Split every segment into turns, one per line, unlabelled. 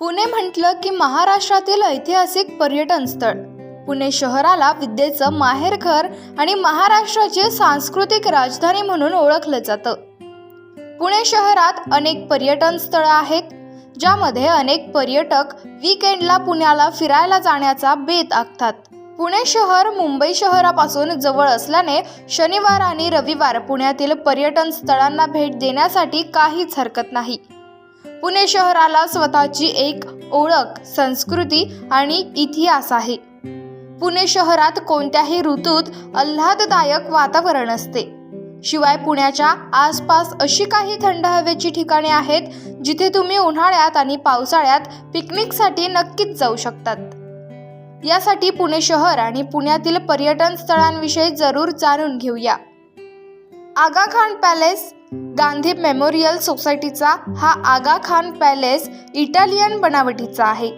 पुणे म्हटलं की महाराष्ट्रातील ऐतिहासिक पर्यटन स्थळ. पुणे शहराला विद्येचं माहेरघर आणि महाराष्ट्राची सांस्कृतिक राजधानी म्हणून ओळखलं जातं. पुणे शहरात अनेक पर्यटन स्थळं आहेत ज्यामध्ये अनेक पर्यटक वीकेंडला पुण्याला फिरायला जाण्याचा बेत आखतात. पुणे शहर मुंबई शहरापासून जवळ असल्याने शनिवार आणि रविवार पुण्यातील पर्यटन स्थळांना भेट देण्यासाठी काहीच हरकत नाही. पुणे शहराला स्वतःची एक ओळख संस्कृती आणि इतिहास आहे. पुणे शहरात कोणत्याही ऋतूत आल्हाददायक वातावरण असते. शिवाय पुण्याच्या आसपास अशी काही थंड हवेची ठिकाणे आहेत जिथे तुम्ही उन्हाळ्यात आणि पावसाळ्यात पिकनिकसाठी नक्कीच जाऊ शकतात. यासाठी पुणे शहर आणि पुण्यातील पर्यटन स्थळांविषयी जरूर जाणून घेऊया. आगा खान पॅलेस गांधी मेमोरियल सोसायटीचा हा आगा खान पॅलेस इटालियन बनावटीचा आहे.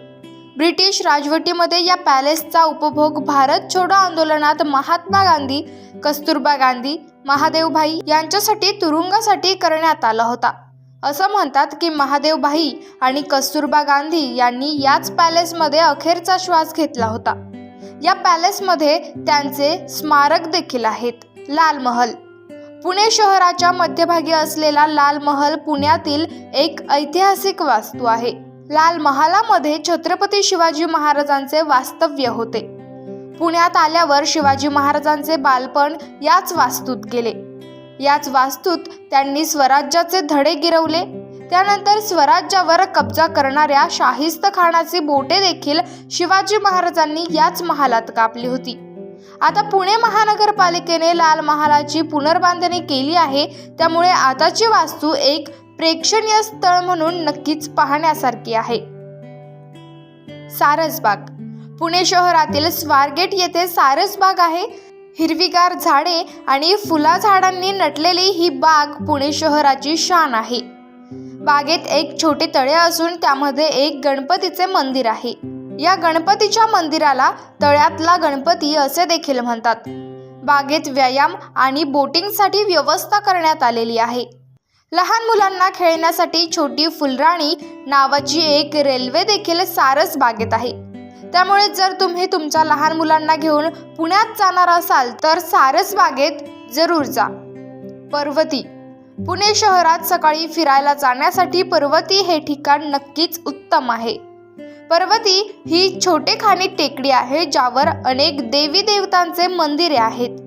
ब्रिटिश राजवटीमध्ये या पॅलेसचा उपभोग भारत छोडो आंदोलनात महात्मा गांधी कस्तुरबा गांधी महादेवभाई यांच्यासाठी तुरुंगासाठी करण्यात आला होता. असं म्हणतात की महादेवभाई आणि कस्तुरबा गांधी यांनी याच पॅलेसमध्ये अखेरचा श्वास घेतला होता. या पॅलेसमध्ये त्यांचे स्मारक देखील आहेत. लाल महल पुणे शहराच्या मध्यभागी असलेला लाल महल पुण्यातील एक ऐतिहासिक वास्तू आहे. लाल महालामध्ये छत्रपती शिवाजी महाराजांचे वास्तव्य होते. पुण्यात आल्यावर शिवाजी महाराजांचे बालपण याच वास्तूत गेले. याच वास्तूत त्यांनी स्वराज्याचे धडे गिरवले. त्यानंतर स्वराज्यावर कब्जा करणाऱ्या शाहिस्त खानाची बोटे देखील शिवाजी महाराजांनी याच महालात कापली होती. आता पुणे महानगरपालिकेने लाल महालाची पुनर्बांधणी केली आहे. त्यामुळे आताची वास्तू एक प्रेक्षणीय स्थळ म्हणून नक्कीच पाहण्यासारखी आहे. सारसबाग पुणे शहरातील स्वारगेट येथे सारसबाग आहे. हिरवीगार झाडे आणि फुला झाडांनी नटलेली ही बाग पुणे शहराची शान आहे. बागेत एक छोटे तळे असून त्यामध्ये एक गणपतीचे मंदिर आहे. या गणपतीच्या मंदिराला तळ्यातला गणपती असे देखील म्हणतात. बागेत व्यायाम आणि बोटिंगसाठी व्यवस्था करण्यात आलेली आहे. लहान मुलांना खेळण्यासाठी छोटी फुलराणी नावाची एक रेल्वे देखील सारस बागेत आहे. त्यामुळे जर तुम्ही तुमच्या लहान मुलांना घेऊन पुण्यात जाणार असाल तर सारस बागेत जरूर जा. पर्वती. पुणे शहरात सकाळी फिरायला जाण्यासाठी पर्वती हे ठिकाण नक्कीच उत्तम आहे. पर्वती ही छोटेखानी टेकडी आहे ज्यावर अनेक देवी देवतांचे मंदिरे आहेत.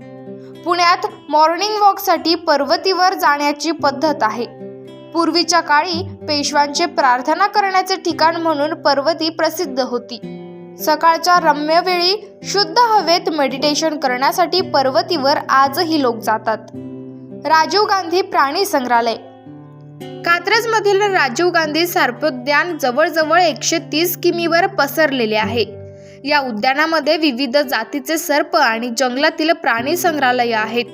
पुण्यात मॉर्निंग वॉकसाठी पर्वतीवर जाण्याची पद्धत आहे. पूर्वीच्या काळी पेशव्यांचे प्रार्थना करण्याचे ठिकाण म्हणून पर्वती प्रसिद्ध होती. सकाळच्या रम्य वेळी शुद्ध हवेत मेडिटेशन करण्यासाठी पर्वतीवर आजही लोक जातात. राजीव गांधी प्राणी संग्रहालय कात्रजमधील राजीव गांधी सर्पोद्यान जवळजवळ एकशे तीस किमीवर पसरलेले आहे. या उद्यानामध्ये विविध जातीचे सर्प आणि जंगलातील प्राणी संग्रहालय आहेत.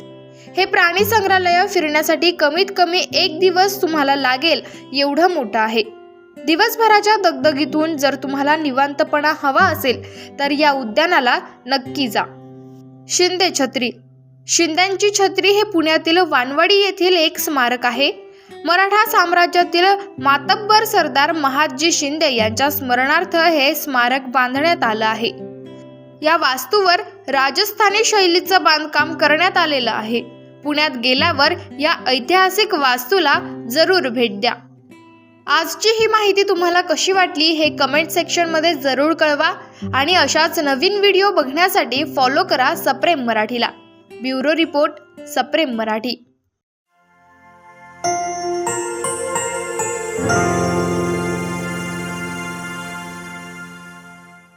हे प्राणी संग्रहालय फिरण्यासाठी कमीत कमी एक दिवस तुम्हाला लागेल एवढं मोठं आहे. दिवसभराच्या दगदगीतून जर तुम्हाला निवांतपणा हवा असेल तर या उद्यानाला नक्की जा. शिंदे छत्री. शिंद्यांची छत्री हे पुण्यातील वानवाडी येथील एक स्मारक आहे. मराठा साम्राज्यातील मातब्बर सरदार महादजी शिंदे यांच्या स्मरणार्थ हे स्मारक बांधण्यात आलं आहे. या वास्तूवर राजस्थानी शैलीचं बांधकाम करण्यात आलेलं आहे. पुण्यात गेल्यावर या ऐतिहासिक वास्तूला जरूर भेट द्या. आजची ही माहिती तुम्हाला कशी वाटली हे कमेंट सेक्शनमध्ये जरूर कळवा आणि अशाच नवीन व्हिडिओ बघण्यासाठी फॉलो करा सप्रेम मराठीला. ब्युरो रिपोर्ट सप्रेम मराठी.